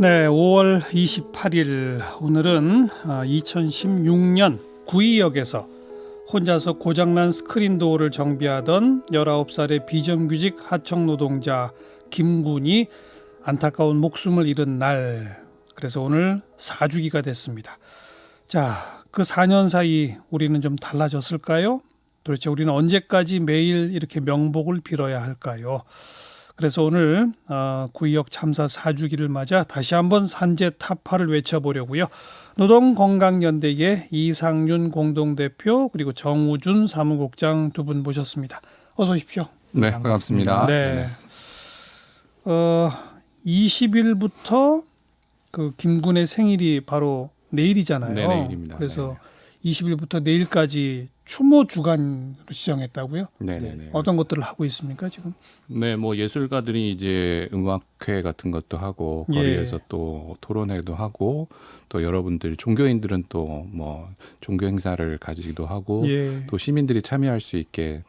네, 5월 28일 오늘은 2016년 구의역에서 혼자서 고장난 스크린 도어를 정비하던 19살의 비정규직 하청 노동자 김군이 안타까운 목숨을 잃은 날. 그래서 오늘 4주기가 됐습니다. 자, 그 4년 사이 우리는 좀 달라졌을까요? 도대체 우리는 언제까지 매일 이렇게 명복을 빌어야 할까요? 그래서 오늘 어, 구의역 참사 4주기를 맞아 다시 한번 산재 타파를 외쳐보려고요. 노동건강연대의 이상윤 공동대표 그리고 정우준 사무국장 두 분 모셨습니다. 어서 오십시오. 네, 반갑습니다. 네. 네네. 어, 20일부터 그 김군의 생일이 바로 내일이잖아요. 네, 내일입니다. 그래서 20일부터 내일까지 추모 주간으로 지정했다고요? 네, 네, 네. 어떤 것들을 하고 있습니까 지금? 네, 뭐 예술가들이 이제 음악회 같은 것도 하고 예. 거리에서 또 토론회도 하고 또 여러분들 종교인들은 또 뭐 종교 행사를 가지기도 하고 예. 또 시민들이 참여할 수 있게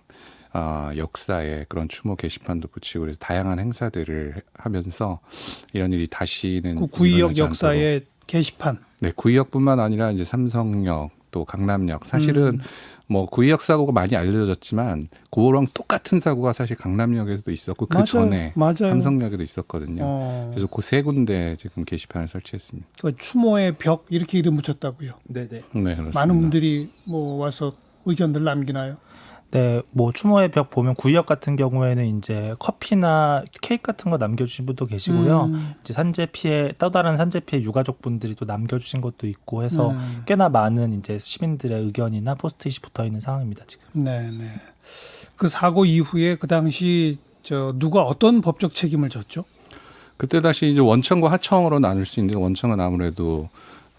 아, 역사에 그런 추모 게시판도 붙이고 그래서 다양한 행사들을 하면서 이런 일이 다시는 그 구의역. 역사의 게시판. 네, 구의역뿐만 아니라 이제 삼성역 또 강남역 사실은 음. 뭐 구의역 사고가 많이 알려졌지만 그거랑 똑같은 사고가 사실 강남역에도 있었고 그 맞아요. 전에 맞아요. 삼성역에도 있었거든요. 어, 그래서 그 세 군데 지금 게시판을 설치했습니다. 그 추모의 벽 이렇게 이름 붙였다고요. 네네. 네, 그렇습니다. 많은 분들이 뭐 와서 의견들 남기나요? 네, 뭐 추모의 벽 보면 구역 같은 경우에는 이제 커피나 케이크 같은 거 남겨주신 분도 계시고요. 음, 이제 산재 피해 또 다른 산재 피해 유가족 분들이 또 남겨주신 것도 있고 해서 음, 꽤나 많은 이제 시민들의 의견이나 포스트잇이 붙어 있는 상황입니다 지금. 네, 네. 그 사고 이후에 그 당시 저 누가 어떤 법적 책임을 졌죠? 그때 다시 이제 원청과 하청으로 나눌 수 있는데 원청은 아무래도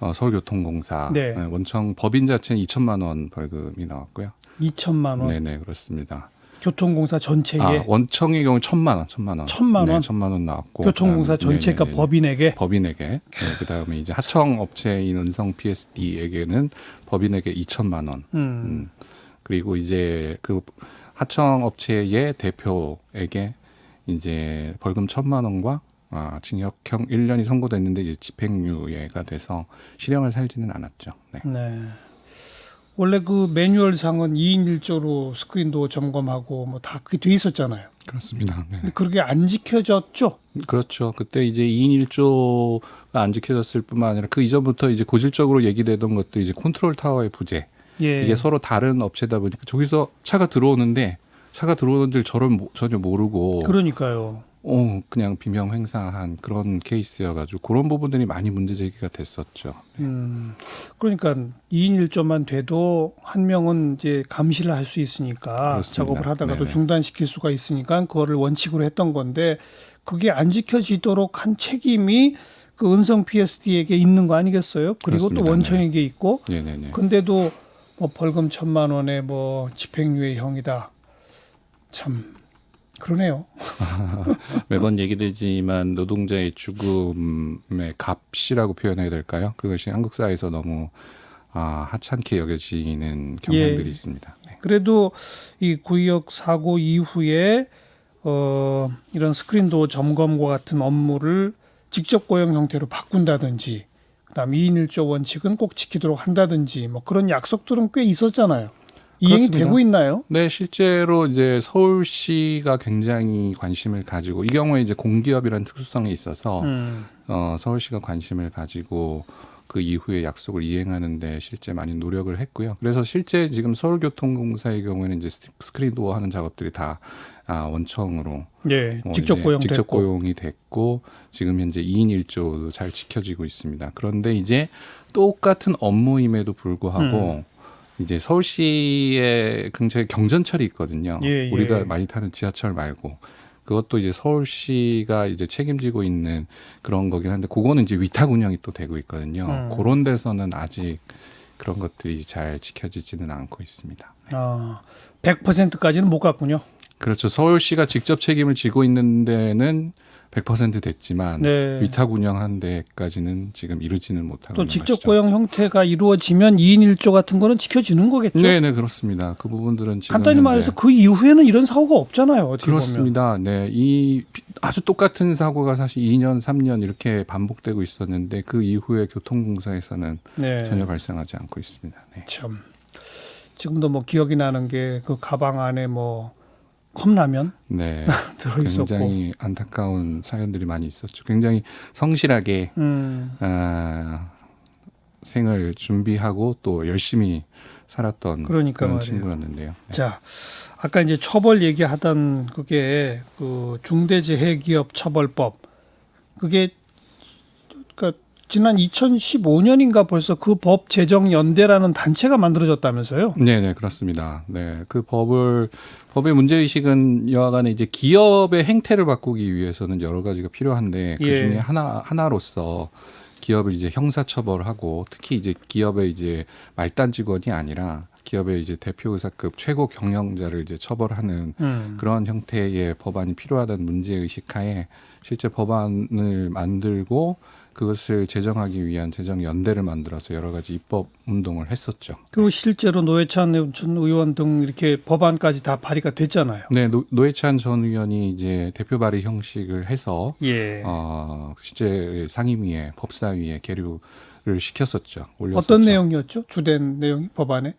어, 서울교통공사 네. 네, 원청 법인 자체는 2천만 원 벌금이 나왔고요. 2천만 원. 네네 그렇습니다. 교통공사 전체에 아, 원청의 경우 천만 원, 천만 원. 천만 원? 네, 천만 원 나왔고. 교통공사 전체가 네네네. 법인에게 법인에게. 네, 그다음에 이제 하청 업체인 은성 PSD에게는 법인에게 2천만 원. 음, 음. 그리고 이제 그 하청 업체의 대표에게 이제 벌금 천만 원과 아, 징역형 1년이 선고됐는데 이제 집행유예가 돼서 실형을 살지는 않았죠. 네. 네. 원래 그 매뉴얼상은 2인 1조로 스크린도 점검하고 뭐 다 그게 돼 있었잖아요. 그렇습니다. 네. 그렇게 안 지켜졌죠? 그렇죠. 그때 이제 2인 1조가 안 지켜졌을 뿐만 아니라 그 이전부터 이제 고질적으로 얘기되던 것도 이제 컨트롤 타워의 부재. 예. 이게 서로 다른 업체다 보니까 저기서 차가 들어오는데 차가 들어오는 줄 저를 모- 전혀 모르고 그러니까요. 어, 그냥 비명 행사한 그런 케이스여가지고 그런 부분들이 많이 문제 제기가 됐었죠. 음. 그러니까 2인 1조만 돼도 한 명은 이제 감시를 할 수 있으니까 그렇습니다. 작업을 하다가도 네네. 중단시킬 수가 있으니까 그거를 원칙으로 했던 건데 그게 안 지켜지도록 한 책임이 그 은성 PSD에게 있는 거 아니겠어요? 그리고 또 그렇습니다. 원청에게 있고 네네네. 근데도 뭐 벌금 천만 원에 뭐 집행유예형이다. 참 그러네요. 매번 얘기되지만 노동자의 죽음의 값이라고 표현해야 될까요? 그것이 한국 사회에서 너무 아, 하찮게 여겨지는 경향들이 예. 있습니다. 네. 그래도 이 구역 사고 이후에 어 이런 스크린도 점검과 같은 업무를 직접 고용 형태로 바꾼다든지 그다음 2인 1조 원칙은 꼭 지키도록 한다든지 뭐 그런 약속들은 꽤 있었잖아요. 이행이 그렇습니다. 되고 있나요? 네, 실제로 이제 서울시가 굉장히 관심을 가지고 이 경우에 이제 공기업이라는 특수성이 있어서 음. 어, 서울시가 관심을 가지고 그 이후에 약속을 이행하는데 실제 많이 노력을 했고요. 그래서 실제 지금 서울교통공사의 경우에는 이제 스- 스크린 도어 하는 작업들이 다 아, 원청으로 예, 어, 직접 고용됐고 직접 고용이 됐고 지금 현재 2인 1조도 잘 지켜지고 있습니다. 그런데 이제 똑같은 업무임에도 불구하고 음. 이제 서울시의 근처에 경전철이 있거든요. 예, 예. 우리가 많이 타는 지하철 말고 그것도 이제 서울시가 이제 책임지고 있는 그런 거긴 한데 그거는 이제 위탁 운영이 또 되고 있거든요. 음. 그런 데서는 아직 그런 것들이 잘 지켜지지는 않고 있습니다. 아, 100%까지는 못 갔군요. 그렇죠. 서울시가 직접 책임을 지고 있는 데는 100% 됐지만 네. 위탁 운영한 데까지는 지금 이르지는 못하고 또 직접 것이죠. 고용 형태가 이루어지면 2인 1조 같은 거는 지켜지는 거겠죠. 네, 네 그렇습니다. 그 부분들은 지금 간단히 말해서 그 이후에는 이런 사고가 없잖아요. 그렇습니다. 네, 이 비- 아주 똑같은 사고가 사실 2년, 3년 이렇게 반복되고 있었는데 그 이후에 교통공사에서는 네. 전혀 발생하지 않고 있습니다. 네. 참 지금도 뭐 기억이 나는 게 그 가방 안에 뭐 컵라면 네. 들어 있었고. 굉장히 안타까운 사연들이 많이 있었죠. 굉장히 성실하게 음. 아, 생을 준비하고 또 열심히 살았던 그러니까 그런 말이에요. 친구였는데요. 네. 자, 아까 이제 처벌 얘기하던 그게 그 중대재해기업 처벌법 그게 그 지난 2015년인가 벌써 그 법 제정 연대라는 단체가 만들어졌다면서요? 네, 네, 그렇습니다. 네, 그 법을 법의 문제 의식은 여하간에 이제 기업의 행태를 바꾸기 위해서는 여러 가지가 필요한데 그 예. 중에 하나 하나로서 기업을 이제 형사 처벌하고 특히 이제 기업의 이제 말단 직원이 아니라 기업의 이제 대표이사급 최고 경영자를 이제 처벌하는 음. 그런 형태의 법안이 필요하다는 문제 의식하에 실제 법안을 만들고 그것을 제정하기 위한 제정 연대를 만들어서 여러 가지 입법 운동을 했었죠. 그 실제로 노회찬 전 의원 등 이렇게 법안까지 다 발의가 됐잖아요. 네, 노, 노회찬 전 의원이 이제 대표 발의 형식을 해서 예. 어, 실제 상임위에 법사위에 계류를 시켰었죠. 올렸었죠. 어떤 내용이었죠? 주된 내용이 법안에?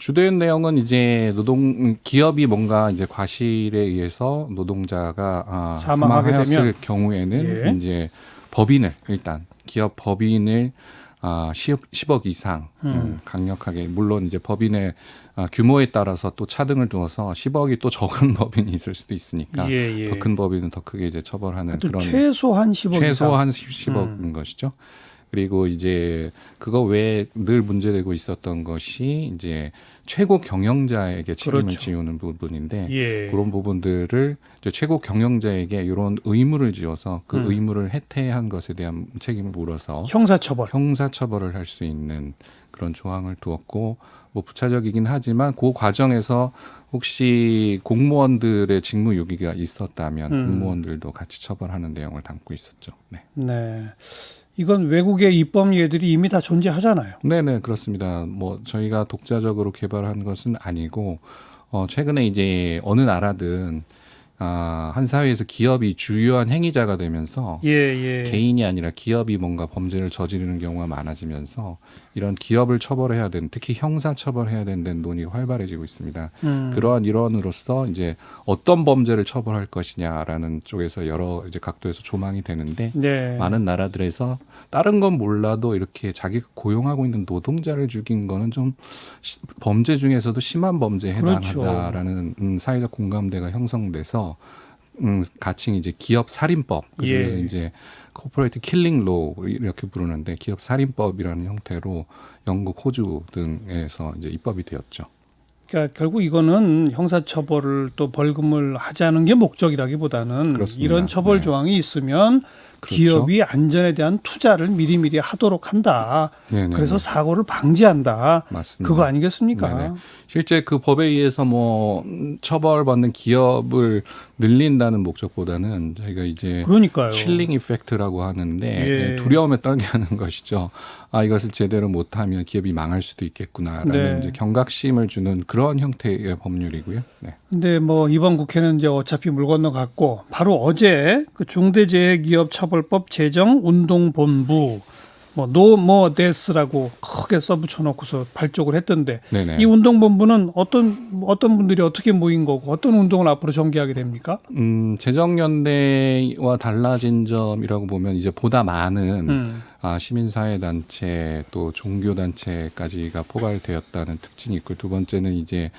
주된 내용은 이제 노동 기업이 뭔가 이제 과실에 의해서 노동자가 아, 사망하게 사망하였을 되면? 경우에는 예. 이제 법인을 일단 기업 법인을 아 10, 10억 이상 음. 음, 강력하게 물론 이제 법인의 아, 규모에 따라서 또 차등을 두어서 10억이 또 적은 법인이 있을 수도 있으니까 예, 예. 더큰 법인은 더 크게 이제 처벌하는 그런 최소한 10억 이상. 최소한 10억인 음. 것이죠. 그리고 이제 그거 외에 늘 문제되고 있었던 것이 이제 최고 경영자에게 책임을 그렇죠. 지우는 부분인데 예. 그런 부분들을 최고 경영자에게 이런 의무를 지어서 그 음. 의무를 해태한 것에 대한 책임을 물어서 형사처벌. 형사처벌을 할 수 있는 그런 조항을 두었고 뭐 부차적이긴 하지만 그 과정에서 혹시 공무원들의 직무유기가 있었다면 음. 공무원들도 같이 처벌하는 내용을 담고 있었죠. 네. 네. 이건 외국의 입법 예들이 이미 다 존재하잖아요. 네네 그렇습니다. 뭐 저희가 독자적으로 개발한 것은 아니고 어 최근에 이제 어느 나라든 아, 한 사회에서 기업이 주요한 행위자가 되면서 예, 예. 개인이 아니라 기업이 뭔가 범죄를 저지르는 경우가 많아지면서 이런 기업을 처벌해야 되는 특히 형사 처벌해야 된다는 논의가 활발해지고 있습니다. 음. 그러한 일원으로서 이제 어떤 범죄를 처벌할 것이냐라는 쪽에서 여러 이제 각도에서 조망이 되는데 네. 많은 나라들에서 다른 건 몰라도 이렇게 자기가 고용하고 있는 노동자를 죽인 거는 좀 시- 범죄 중에서도 심한 범죄에 그렇죠. 해당한다라는 음, 사회적 공감대가 형성돼서 음, 가칭 이제 기업 살인법 그중에서 예. 이제 코퍼레이트 킬링 로 이렇게 부르는데 기업 살인법이라는 형태로 영국, 호주 등에서 이제 입법이 되었죠. 그러니까 결국 이거는 형사처벌을 또 벌금을 하자는 게 목적이라기보다는 그렇습니다. 이런 처벌 네. 조항이 있으면 그렇죠. 기업이 안전에 대한 투자를 미리미리 하도록 한다. 네네. 그래서 사고를 방지한다. 맞습니다. 그거 아니겠습니까? 네네. 실제 그 법에 의해서 뭐 음, 처벌받는 기업을 늘린다는 목적보다는 저희가 이제 그러니까요. 칠링 이펙트라고 하는데 예. 두려움에 떨게 하는 것이죠. 아 이것을 제대로 못하면 기업이 망할 수도 있겠구나라는 네. 이제 경각심을 주는 그런 형태의 법률이고요. 네. 근데 뭐 이번 국회는 이제 어차피 물 건너갔고 바로 어제 그 중대재해기업 처벌 법 제정 운동본부 뭐 노모 데스라고 크게 써붙여 놓고서 발족을 했던데 네네. 이 운동본부는 어떤 어떤 분들이 어떻게 모인 거고 어떤 운동을 앞으로 전개하게 됩니까? 음, 재정연대와 달라진 점이라고 보면 이제 보다 많은 음. 아, 시민사회 단체 또 종교 단체까지가 포괄되었다는 특징이 있고 두 번째는 이제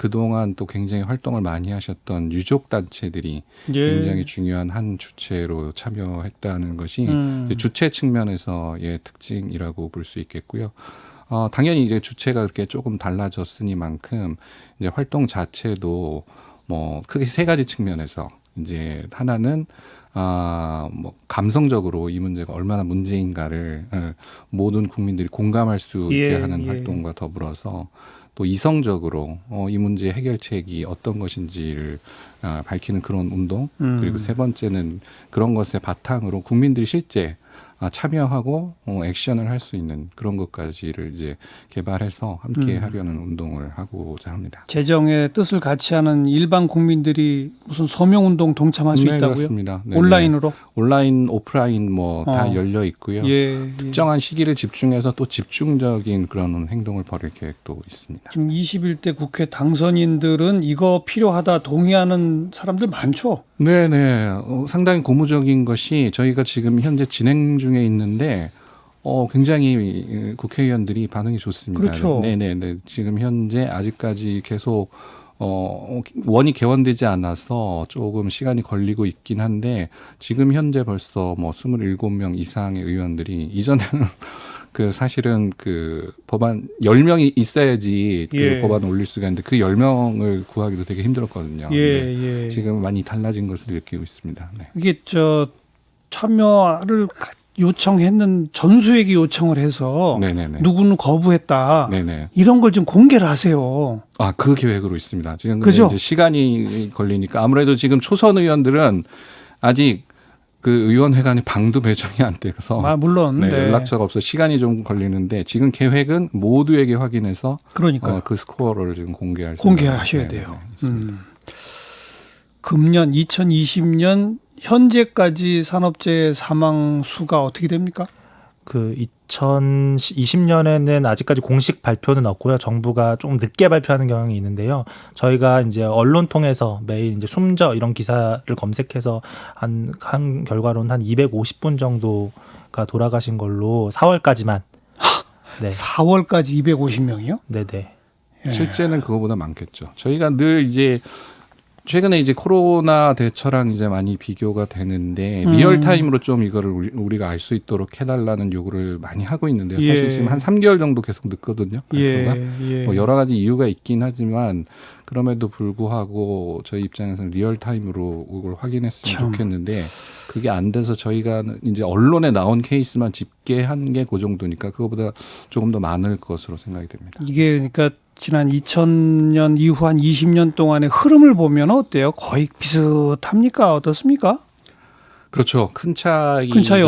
그동안 또 굉장히 활동을 많이 하셨던 유족 단체들이 예. 굉장히 중요한 한 주체로 참여했다는 것이 음. 주체 측면에서의 특징이라고 볼 수 있겠고요. 어, 당연히 이제 주체가 그렇게 조금 달라졌으니만큼 이제 활동 자체도 뭐 크게 세 가지 측면에서 이제 하나는 아, 뭐 감성적으로 이 문제가 얼마나 문제인가를 어, 모든 국민들이 공감할 수 있게 예, 하는 예. 활동과 더불어서 또 이성적으로 어, 이 문제 해결책이 어떤 것인지를 아, 밝히는 그런 운동 음. 그리고 세 번째는 그런 것에 바탕으로 국민들이 실제 아, 참여하고 어, 액션을 할 수 있는 그런 것까지를 이제 개발해서 함께 음. 하려는 운동을 하고자 합니다. 재정의 뜻을 같이 하는 일반 국민들이 무슨 서명 운동 동참할 수 네, 있다고요? 그렇습니다. 네, 네. 온라인으로? 온라인, 오프라인 뭐 다 어. 열려 있고요. 예, 예. 특정한 시기를 집중해서 또 집중적인 그런 행동을 벌일 계획도 있습니다. 지금 21대 국회 당선인들은 이거 필요하다 동의하는 사람들 많죠. 네네. 어, 상당히 고무적인 것이 저희가 지금 현재 진행 중에 있는데 어, 굉장히 어, 국회의원들이 반응이 좋습니다. 그렇죠. 네네네. 지금 현재 아직까지 계속 어, 원이 개원되지 않아서 조금 시간이 걸리고 있긴 한데 지금 현재 벌써 뭐 27명 이상의 의원들이 이전에는 그 사실은 그 법안 10명이 있어야지 그 예. 법안을 올릴 수가 있는데 그 10명을 구하기도 되게 힘들었거든요. 예, 네. 예. 지금 많이 달라진 것을 느끼고 있습니다. 네. 이게 저 참여를 요청했는 전수에게 요청을 해서 네네네. 누구는 거부했다. 네네. 이런 걸 좀 공개를 하세요. 아, 그 계획으로 있습니다. 지금 그죠? 이제 시간이 걸리니까 아무래도 지금 초선 의원들은 아직 그 의원회관에 방도 배정이 안 돼서 아, 물론 네, 네. 연락처가 없어 시간이 좀 걸리는데 지금 계획은 모두에게 확인해서 그러니까 어, 그 스코어를 지금 공개할 공개하셔야 생각이- 네, 돼요. 네. 음. 금년 2020년 현재까지 산업재해 사망 수가 어떻게 됩니까? 그 2020년에는 아직까지 공식 발표는 없고요. 정부가 좀 늦게 발표하는 경향이 있는데요. 저희가 이제 언론 통해서 매일 이제 숨져 이런 기사를 검색해서 한, 한 결과로는 한 250분 정도가 돌아가신 걸로 4월까지만. 네. 4월까지 250명이요? 네네. 예. 실제는 그거보다 많겠죠. 저희가 늘 이제 최근에 이제 코로나 대처랑 이제 많이 비교가 되는데 음. 리얼 타임으로 좀 이거를 우리- 우리 가 알 수 있도록 해달라는 요구를 많이 하고 있는데요. 사실 예. 지금 한 3개월 정도 계속 늦거든요. 발표가. 예, 예. 뭐 여러 가지 이유가 있긴 하지만 그럼에도 불구하고 저희 입장에서는 리얼 타임으로 이걸 확인했으면 참. 좋겠는데 그게 안 돼서 저희가 이제 언론에 나온 케이스만 집계한 게 그 정도니까 그거보다 조금 더 많을 것으로 생각이 됩니다. 이게 그러니까 지난 2000년 이후 한 20년 동안의 흐름을 보면 어때요? 거의 비슷합니까? 어떻습니까? 그렇죠. 큰 차이가 큰 차이?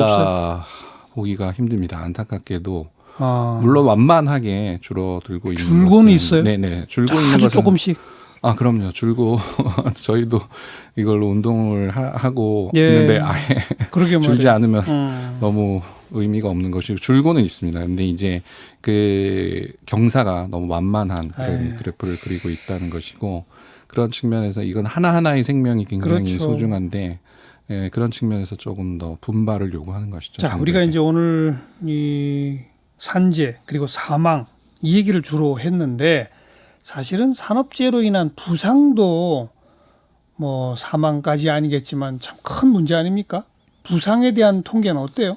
보기가 힘듭니다. 안타깝게도 아, 물론 완만하게 줄어들고 있는 줄고는 것은 있어요? 네네 줄고 있는 것은 조금씩 아 그럼요 줄고 저희도 이걸로 운동을 하, 고 예. 있는데 아예 그러게 줄지. 않으면 음. 너무 의미가 없는 것이 줄고는 있습니다. 근데 이제 그 경사가 너무 완만한 그런 에이. 그래프를 그리고 있다는 것이고 그런 측면에서 이건 하나 하나의 생명이 굉장히 그렇죠. 소중한데 예, 그런 측면에서 조금 더 분발을 요구하는 것이죠. 자, 정부에게. 우리가 이제 오늘 이 산재 그리고 사망 이 얘기를 주로 했는데 사실은 산업재해로 인한 부상도 뭐 사망까지 아니겠지만 참 큰 문제 아닙니까? 부상에 대한 통계는 어때요?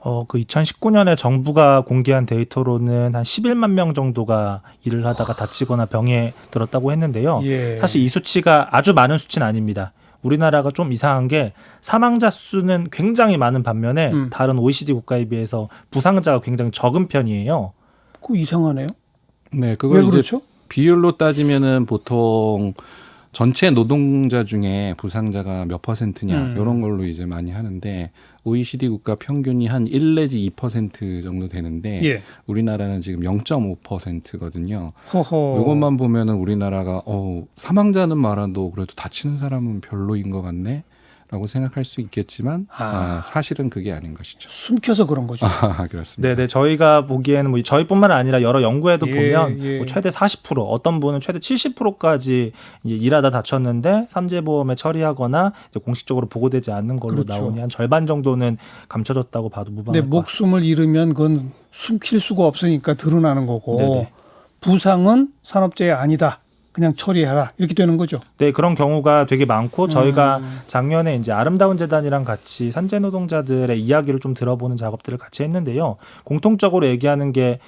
어, 그 2019년에 정부가 공개한 데이터로는 한 11만 명 정도가 일을 하다가 다치거나 병에 들었다고 했는데요. 예. 사실 이 수치가 아주 많은 수치는 아닙니다. 우리나라가 좀 이상한 게 사망자 수는 굉장히 많은 반면에 음. 다른 OECD 국가에 비해서 부상자가 굉장히 적은 편이에요. 그 이상하네요. 네, 왜 그걸 이제 그렇죠? 비율로 따지면은 보통 전체 노동자 중에 부상자가 몇 퍼센트냐 음. 이런 걸로 이제 많이 하는데 OECD 국가 평균이 한 1 내지 2% 정도 되는데 예. 우리나라는 지금 0.5%거든요. 허허. 이것만 보면은 우리나라가 어 사망자는 많아도 그래도 다치는 사람은 별로인 것 같네. 라고 생각할 수 있겠지만 아. 아, 사실은 그게 아닌 것이죠. 숨겨서 그런 거죠. 아, 그렇습니다. 네네 저희가 보기에는 뭐 저희뿐만 아니라 여러 연구에도 예, 보면 예. 뭐 최대 40% 어떤 분은 최대 70%까지 일하다 다쳤는데 산재보험에 처리하거나 이제 공식적으로 보고되지 않는 걸로 그렇죠. 나오니 한 절반 정도는 감춰졌다고 봐도 무방할 것 같습니다. 목숨을 잃으면 그건 숨길 수가 없으니까 드러나는 거고 네네. 부상은 산업재해 아니다. 그냥 처리해라. 이렇게 되는 거죠. 네 그런 경우가 되게 많고 저희가 음. 작년에 이제 아름다운 재단이랑 같이 산재 노동자들의 이야기를 좀 들어보는 작업들을 같이 했는데요. 공통적으로 얘기하는 게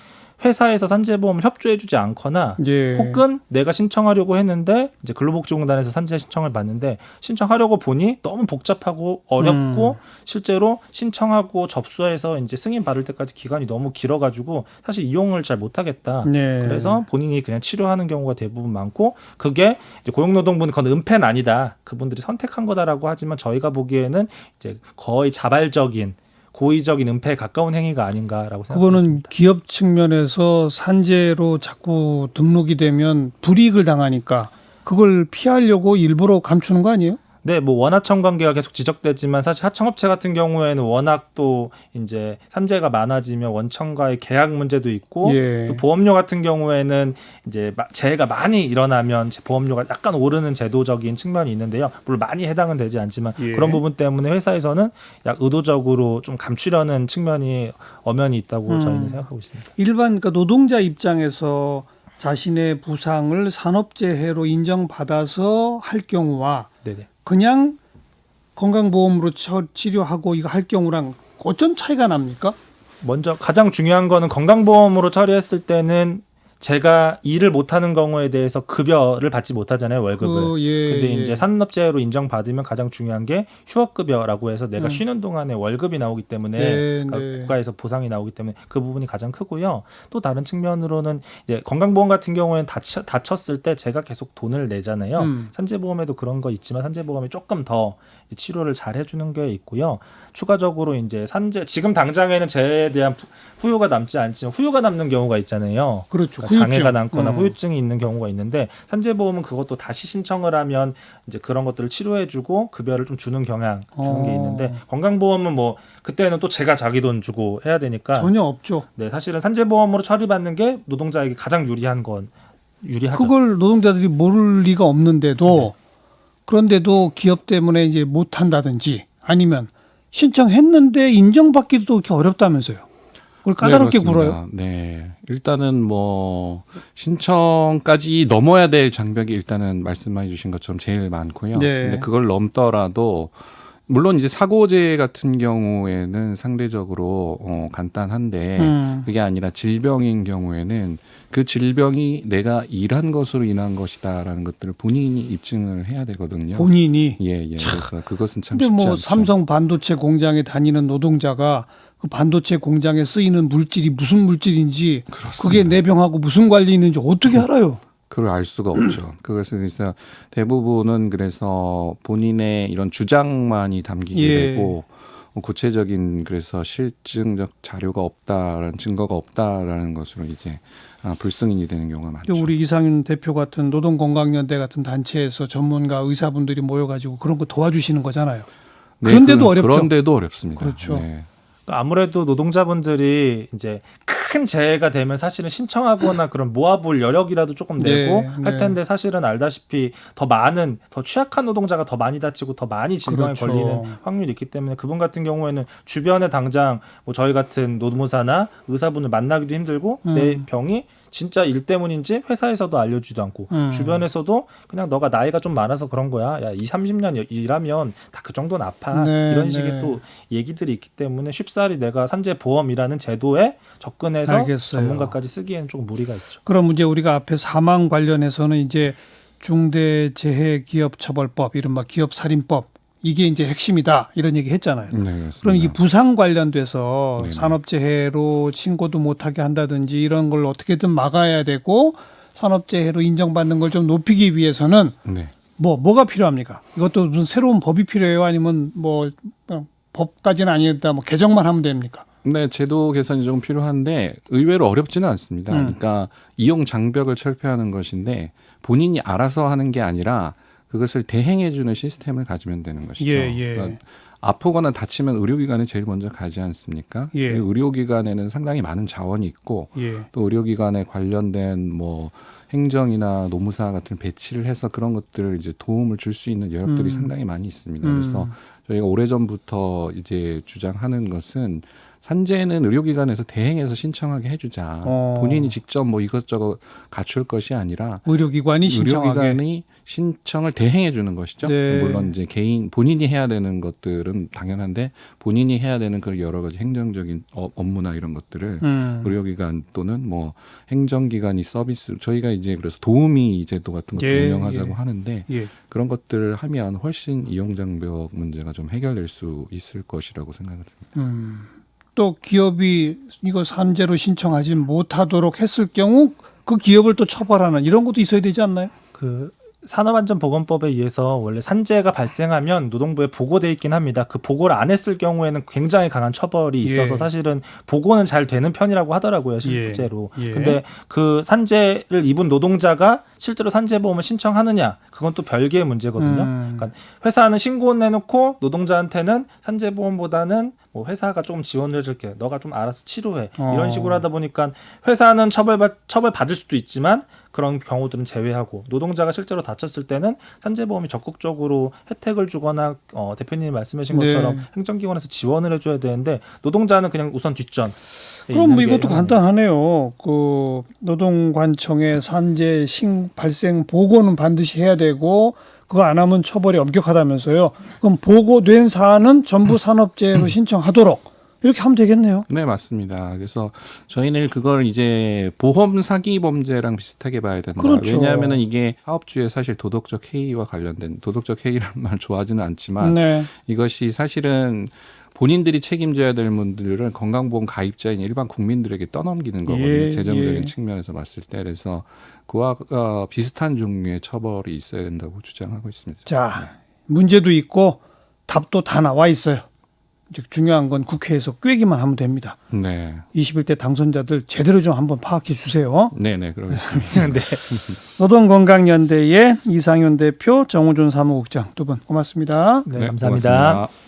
회사에서 산재보험을 협조해주지 않거나 예. 혹은 내가 신청하려고 했는데 이제 근로복지공단에서 산재 신청을 받는데 신청하려고 보니 너무 복잡하고 어렵고 음. 실제로 신청하고 접수해서 이제 승인 받을 때까지 기간이 너무 길어가지고 사실 이용을 잘 못하겠다. 예. 그래서 본인이 그냥 치료하는 경우가 대부분 많고 그게 고용노동부는 그건 은폐는 아니다. 그분들이 선택한 거다라고 하지만 저희가 보기에는 이제 거의 자발적인 고의적인 은폐에 가까운 행위가 아닌가라고 그거는 생각합니다. 기업 측면에서 산재로 자꾸 등록이 되면 불이익을 당하니까 그걸 피하려고 일부러 감추는 거 아니에요? 네, 뭐 원하청 관계가 계속 지적되지만 사실 하청업체 같은 경우에는 워낙 또 이제 산재가 많아지면 원청과의 계약 문제도 있고 예. 또 보험료 같은 경우에는 이제 마- 재해가 많이 일어나면 제 보험료가 약간 오르는 제도적인 측면이 있는데요. 물론 많이 해당은 되지 않지만 예. 그런 부분 때문에 회사에서는 약 의도적으로 좀 감추려는 측면이 엄연히 있다고 음. 저희는 생각하고 있습니다. 일반 그 노동자 입장에서 자신의 부상을 산업재해로 인정받아서 할 경우와 네네. 그냥 건강보험으로 처- 치료하고 이거 할 경우랑 어쩜 차이가 납니까? 먼저 가장 중요한 거는 건강보험으로 처리했을 때는 제가 일을 못하는 경우에 대해서 급여를 받지 못하잖아요 월급을. 그, 예, 근데 예. 이제 산업재해로 인정받으면 가장 중요한 게 휴업급여라고 해서 내가 음. 쉬는 동안에 월급이 나오기 때문에 네, 네. 국가에서 보상이 나오기 때문에 그 부분이 가장 크고요. 또 다른 측면으로는 이제 건강보험 같은 경우에는 다쳐, 다쳤을 때 제가 계속 돈을 내잖아요. 음. 산재보험에도 그런 거 있지만 산재보험이 조금 더 치료를 잘 해주는 게 있고요. 추가적으로 이제 산재 지금 당장에는 재해에 대한 부- 후유가 남지 않지만 후유가 남는 경우가 있잖아요. 그렇죠. 장애가 후유증. 남거나 음. 후유증이 있는 경우가 있는데 산재보험은 그것도 다시 신청을 하면 이제 그런 것들을 치료해주고 급여를 좀 주는 경향 주는 게 어. 있는데 건강보험은 뭐 그때는 또 제가 자기 돈 주고 해야 되니까 전혀 없죠. 네 사실은 산재보험으로 처리받는 게 노동자에게 가장 유리한 건 유리하죠. 그걸 노동자들이 모를 리가 없는데도 그런데도 기업 때문에 이제 못 한다든지 아니면 신청했는데 인정받기도 그렇게 어렵다면서요. 그걸 까다롭게 네, 굴어요. 네. 일단은 뭐 신청까지 넘어야 될 장벽이 일단은 말씀해 주신 것처럼 제일 많고요. 네. 근데 그걸 넘더라도 물론 이제 사고제 같은 경우에는 상대적으로 어, 간단한데 음. 그게 아니라 질병인 경우에는 그 질병이 내가 일한 것으로 인한 것이다라는 것들을 본인이 입증을 해야 되거든요. 본인이 예, 예. 그래서 그것은 참 근데 뭐 않죠. 삼성 반도체 공장에 다니는 노동자가 그 반도체 공장에 쓰이는 물질이 무슨 물질인지 그렇습니다. 그게 내 병하고 무슨 관리 있는지 어떻게 알아요? 그걸 알 수가 없죠. 그것은 그래서 대부분은 그래서 본인의 이런 주장만이 담기게 예. 되고 구체적인 그래서 실증적 자료가 없다라는 증거가 없다라는 것으로 이제 아, 불승인이 되는 경우가 많죠. 우리 이상윤 대표 같은 노동건강연대 같은 단체에서 전문가 의사분들이 모여가지고 그런 거 도와주시는 거잖아요. 그런데도 그- 어렵죠. 그런데도 어렵습니다. 그렇죠. 네. 아무래도 노동자분들이 이제 큰 재해가 되면 사실은 신청하거나 그런 모아볼 여력이라도 조금 내고 네, 할 네. 텐데 사실은 알다시피 더 많은 더 취약한 노동자가 더 많이 다치고 더 많이 질병에 그렇죠. 걸리는 확률이 있기 때문에 그분 같은 경우에는 주변에 당장 뭐 저희 같은 노무사나 의사분을 만나기도 힘들고 음. 내 병이 진짜 일 때문인지 회사에서도 알려주지도 않고 음. 주변에서도 그냥 너가 나이가 좀 많아서 그런 거야. 야, 2, 30년 일하면 다 그 정도는 아파. 네, 이런 네. 식의 또 얘기들이 있기 때문에 쉽사리 내가 산재 보험이라는 제도에 접근해서 알겠어요. 전문가까지 쓰기에는 조금 무리가 있죠. 그럼 이제 우리가 앞에 사망 관련해서는 이제 중대재해기업처벌법 이른바 기업살인법 이게 이제 핵심이다 이런 얘기 했잖아요. 네. 그럼 이 부상 관련돼서 네 네. 산업재해로 신고도 못하게 한다든지 이런 걸 어떻게든 막아야 되고 산업재해로 인정받는 걸 좀 높이기 위해서는 네. 뭐 뭐가 필요합니까? 이것도 무슨 새로운 법이 필요해요? 아니면 뭐 법까지는 아니다 뭐 개정만 하면 됩니까? 네, 제도 개선이 좀 필요한데 의외로 어렵지는 않습니다. 음. 그러니까 이용 장벽을 철폐하는 것인데 본인이 알아서 하는 게 아니라 그것을 대행해 주는 시스템을 가지면 되는 것이죠. 예, 예. 그러니까 아프거나 다치면 의료기관에 제일 먼저 가지 않습니까? 예. 그 의료기관에는 상당히 많은 자원이 있고 예. 또 의료기관에 관련된 뭐 행정이나 노무사 같은 배치를 해서 그런 것들을 이제 도움을 줄 수 있는 여력들이 음. 상당히 많이 있습니다. 음. 그래서 저희가 오래전부터 이제 주장하는 것은 산재는 의료기관에서 대행해서 신청하게 해주자. 어. 본인이 직접 뭐 이것저것 갖출 것이 아니라 의료기관이 신청하게. 의료기관이 신청을 대행해 주는 것이죠. 네. 물론 이제 개인 본인이 해야 되는 것들은 당연한데 본인이 해야 되는 그 여러 가지 행정적인 어, 업무나 이런 것들을 음. 의료기관 또는 뭐 행정기관이 서비스 저희가 이제 그래서 도우미 제도 같은 것도 예, 운영하자고 예. 하는데 예. 그런 것들을 하면 훨씬 이용 장벽 문제가 좀 해결될 수 있을 것이라고 생각을 합니다. 음. 또 기업이 이거 산재로 신청하지 못하도록 했을 경우 그 기업을 또 처벌하는 이런 것도 있어야 되지 않나요? 그 산업안전보건법에 의해서 원래 산재가 발생하면 노동부에 보고돼 있긴 합니다. 그 보고를 안 했을 경우에는 굉장히 강한 처벌이 있어서 예. 사실은 보고는 잘 되는 편이라고 하더라고요, 실제로. 예. 근데 그 산재를 입은 노동자가 실제로 산재보험을 신청하느냐, 그건 또 별개의 문제거든요. 음. 그러니까 회사는 신고는 해놓고 노동자한테는 산재보험보다는 뭐 회사가 조금 지원을 해줄게. 너가 좀 알아서 치료해. 어. 이런 식으로 하다 보니까 회사는 처벌받 처벌 받을 수도 있지만 그런 경우들은 제외하고 노동자가 실제로 다쳤을 때는 산재보험이 적극적으로 혜택을 주거나 어, 대표님이 말씀하신 네. 것처럼 행정기관에서 지원을 해줘야 되는데 노동자는 그냥 우선 뒷전. 그럼 뭐 이것도 간단하네요. 그 노동관청에 산재 신 발생 보고는 반드시 해야 되고 그거 안 하면 처벌이 엄격하다면서요. 그럼 보고된 사안은 전부 산업재해로 신청하도록 이렇게 하면 되겠네요. 네, 맞습니다. 그래서 저희는 그걸 이제 보험 사기 범죄랑 비슷하게 봐야 된다. 그렇죠. 왜냐하면은 이게 사업주의 사실 도덕적 해이와 관련된 도덕적 해이라는 말 좋아하지는 않지만 네. 이것이 사실은 본인들이 책임져야 될 분들을 건강보험 가입자인 일반 국민들에게 떠넘기는 거거든요. 예, 재정적인 예. 측면에서 봤을 때 그래서 그와 어, 비슷한 종류의 처벌이 있어야 된다고 주장하고 있습니다. 자, 문제도 있고 답도 다 나와 있어요. 이제 중요한 건 국회에서 꿰기만 하면 됩니다. 네, 21대 당선자들 제대로 좀 한번 파악해 주세요. 네, 네, 그러겠습니다. 네. 노동건강연대의 이상윤 대표, 정우준 사무국장 두 분 고맙습니다. 네, 감사합니다. 고맙습니다.